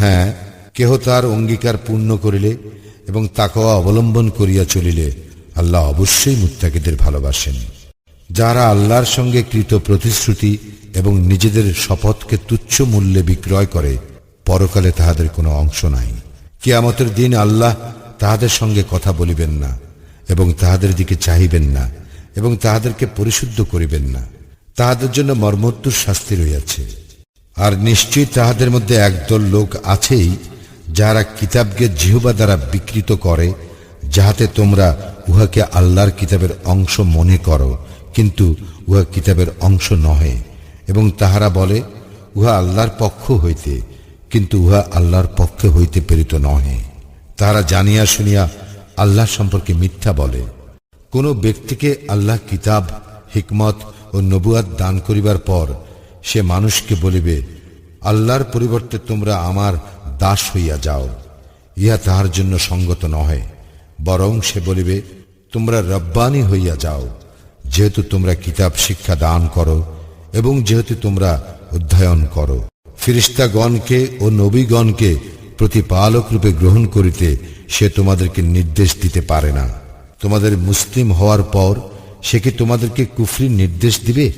হ্যাঁ কেহ তার অঙ্গীকার পূর্ণ করিলে এবং তাকওয়া অবলম্বন করিয়া চলিলে আল্লাহ অবশ্যই মুত্তাকিদের ভালোবাসেন। যারা আল্লাহর সঙ্গে কৃত প্রতিশ্রুতি এবং নিজেদের শপথকে তুচ্ছ মূল্যে বিক্রয় করে, পরকালে তাহাদের কোনো অংশ নাই। কিয়ামতের দিন আল্লাহ তাহাদের সঙ্গে কথা বলিবেন না এবং তাহাদের দিকে চাহিবেন না এবং তাহাদেরকে পরিশুদ্ধ করিবেন না। তাহাদের জন্য মর্মত্তুর শাস্তি রইয়াছে আর নিশ্চয়ই তাহাদের মধ্যে একদল লোক আছেই, যারা কিতাবকে জিহবা দ্বারা বিকৃত করে, যাহাতে তোমরা উহাকে আল্লাহর কিতাবের অংশ মনে করো, কিন্তু উহা কিতাবের অংশ নহে। এবং তাহারা বলে, উহা আল্লাহর পক্ষ হইতে, কিন্তু উহা আল্লাহর পক্ষে হইতে প্রেরিত নহে। তাহারা জানিয়া শুনিয়া আল্লাহ সম্পর্কে মিথ্যা বলে। কোন ব্যক্তিকে আল্লাহ কিতাব, হিকমত ও নবুয়াত দান করিবার পর সে মানুষকে বলিবে, আল্লাহর পরিবর্তে তোমরা আমার দাস হইয়া যাও। ইহা তাহার জন্য সঙ্গত নহে। বরং সে বলিবে, তোমরা রব্বানি হইয়া যাও। যেহেতু তোমরা কিতাব শিক্ষা দান করো এবং যেহেতু তোমরা অধ্যয়ন করো। ফিরিস্তাগণকে ও নবীগণকে প্রতিপালক রূপে গ্রহণ করিতে সে তোমাদেরকে নির্দেশ দিতে পারে না। তোমাদের মুসলিম হওয়ার পর সে কি তোমাদেরকে কুফরির নির্দেশ দিবে?